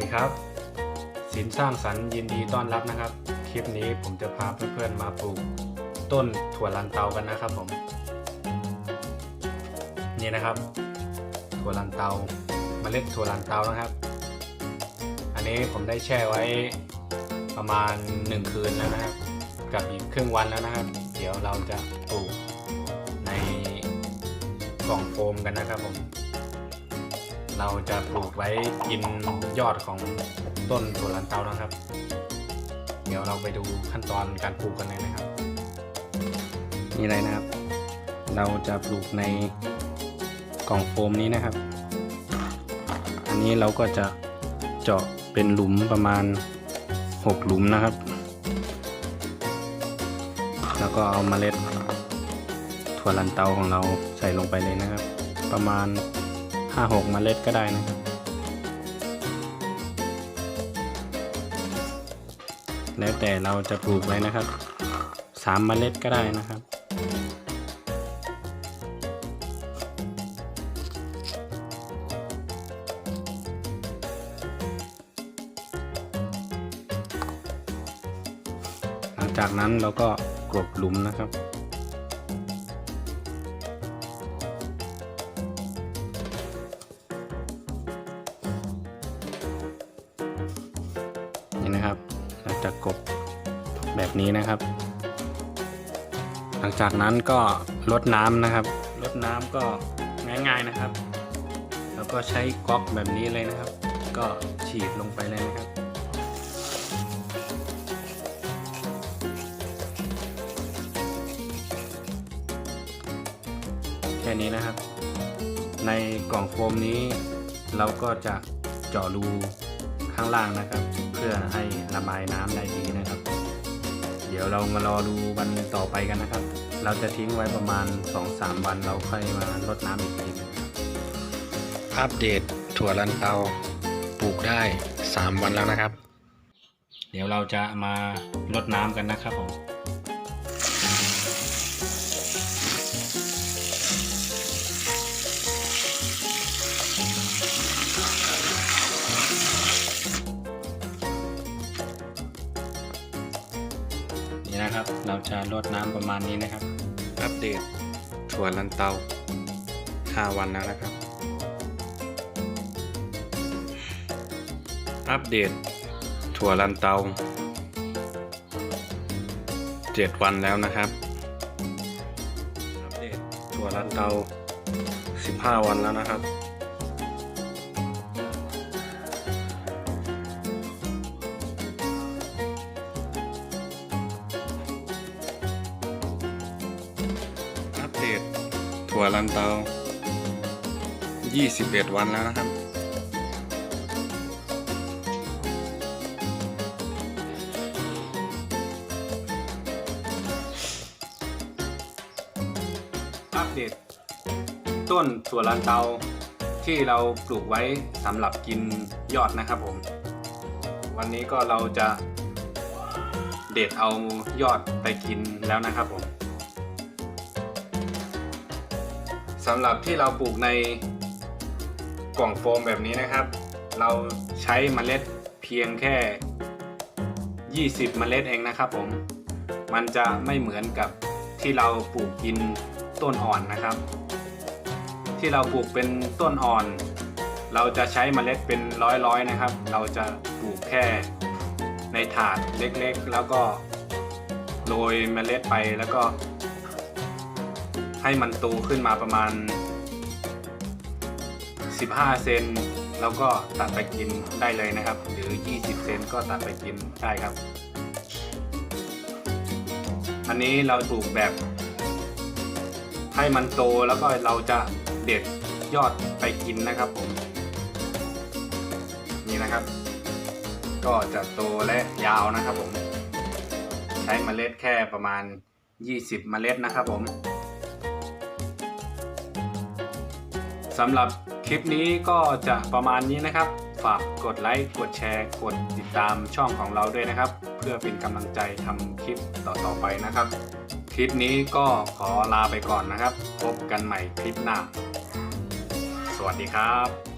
วัสดีครับสินสร้างสรรค์ยินดีต้อนรับนะครับ คลิปนี้ผมจะพาเพื่อนๆมาปลูกต้นถั่วลันเตากันนะครับผม นี่นะครับ ถั่วลันเตาเมล็ดถั่วลันเตานะครับ อันนี้ผมได้แช่ไว้ประมาณ 1 คืนแล้วนะครับ กับอีกครึ่งวันแล้วนะครับ เดี๋ยวเราจะปลูกในกล่องโฟมกันนะครับผม เราจะปลูกไว้กินยอดของต้นถั่วลันเตานะครับ เดี๋ยวเราไปดูขั้นตอนการปลูกกันเลยนะครับ นี่เลยนะครับ เราจะปลูกในกล่องโฟมนี้นะครับ อันนี้เราก็จะเจาะเป็นหลุมประมาณ 6 หลุมนะครับ แล้วก็เอาเมล็ดถั่วลันเตาของเราใส่ลงไปเลยนะครับ ประมาณ 5-6เมล็ดก็ได้นะครับ แล้วแต่เราจะปลูกไว้นะครับ3เมล็ดก็ได้นะครับหลังจากนั้นเราก็กลบหลุมนะครับ นะครับเราจะกบแบบนี้นะครับ หลังจากนั้นก็ลดน้ำนะครับลดน้ำก็ง่ายๆนะครับ แล้วก็ใช้ก๊อกแบบนี้เลยนะครับ ก็ฉีดลงไปเลยนะครับแค่นี้นะครับ ในกล่องโฟมนี้เราก็จะเจาะรูข้างล่างนะครับ พื่อให้ระบายน้ำได้ดีนะครับ เดี๋ยวเรามารอดูวันต่อไปกันนะครับ เราจะทิ้งไว้ประมาณ 2-3 วันเราค่อยมารดน้ำอีกทีนึงครับอัปเดตถั่วลันเตาปลูกได้ 3 วันแล้วนะครับ เดี๋ยวเราจะมารดน้ำกันนะครับผม นะครับ เราจะรดน้ำประมาณนี้นะครับ อัปเดตถั่วลันเตา 5 วันแล้วนะครับ อัปเดตถั่วลันเตา 7 วันแล้วนะครับ อัปเดตถั่วลันเตา 15 วันแล้วนะครับ ถั่วลันเตา 21 วันแล้วนะครับ อัปเดต ต้นถั่วลันเตาที่เราปลูกไว้สำหรับกินยอดนะครับผม วันนี้ก็เราจะเด็ดเอายอดไปกินแล้วนะครับผม สำหรับที่เราปลูกในกล่องโฟมแบบนี้นะครับ เราใช้เมล็ดเพียงแค่ 20 เมล็ดเองนะครับผมมันจะไม่เหมือนกับที่เราปลูกกินต้นอ่อนนะครับ ที่เราปลูกเป็นต้นอ่อน เราจะใช้เมล็ดเป็นร้อยๆนะครับ เราจะปลูกแค่ในถาดเล็กๆ แล้วก็โรยเมล็ดไปแล้วก็ ให้มันโตขึ้นมาประมาณ 15 เซนแล้วก็ตัดไปกินได้เลยนะครับ หรือ 20 เซนก็ตัดไปกินได้ครับ อันนี้เราปลูกแบบ ให้มันโตแล้วก็เราจะเด็ดยอดไปกินนะครับผม นี่นะครับ ก็จะโตและยาวนะครับผม ใช้เมล็ดแค่ประมาณ 20 เมล็ดนะครับผม สำหรับคลิปนี้ก็จะประมาณนี้นะครับ ฝากกดไลค์กดแชร์ กดติดตามช่องของเราด้วยนะครับ เพื่อเป็นกำลังใจทำคลิปต่อๆไปนะครับ คลิปนี้ก็ขอลาไปก่อนนะครับ พบกันใหม่คลิปหน้า สวัสดีครับ